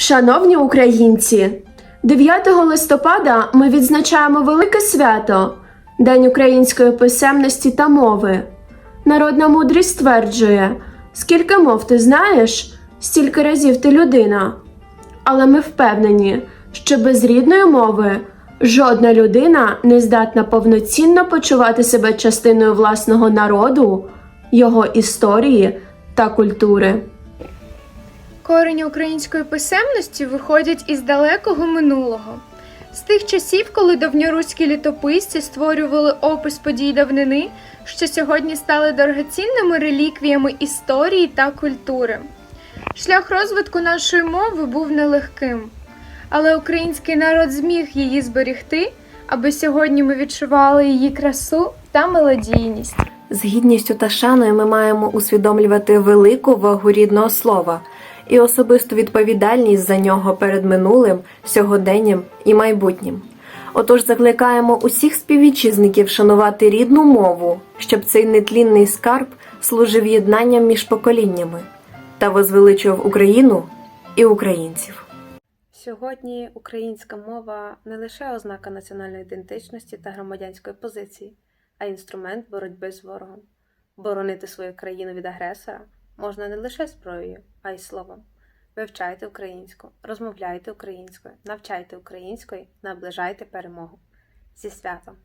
Шановні українці, 9 листопада ми відзначаємо велике свято День української писемності та мови. Народна мудрість стверджує, скільки мов ти знаєш, стільки разів ти людина. Але ми впевнені, що без рідної мови жодна людина не здатна повноцінно почувати себе частиною власного народу, його історії та культури. Корені української писемності виходять із далекого минулого. З тих часів, коли давньоруські літописці створювали опис подій давнини, що сьогодні стали дорогоцінними реліквіями історії та культури. Шлях розвитку нашої мови був нелегким, але український народ зміг її зберегти, аби сьогодні ми відчували її красу та мелодійність. З гідністю та шаною ми маємо усвідомлювати велику вагу рідного слова і особисту відповідальність за нього перед минулим, сьогоденням і майбутнім. Отож закликаємо усіх співвітчизників шанувати рідну мову, щоб цей нетлінний скарб служив єднанням між поколіннями та возвеличував Україну і українців. Сьогодні українська мова не лише ознака національної ідентичності та громадянської позиції, а інструмент боротьби з ворогом. Боронити свою країну від агресора можна не лише зброєю, а й словом. Вивчайте українську, розмовляйте українською, навчайте українською, наближайте перемогу. Зі святом!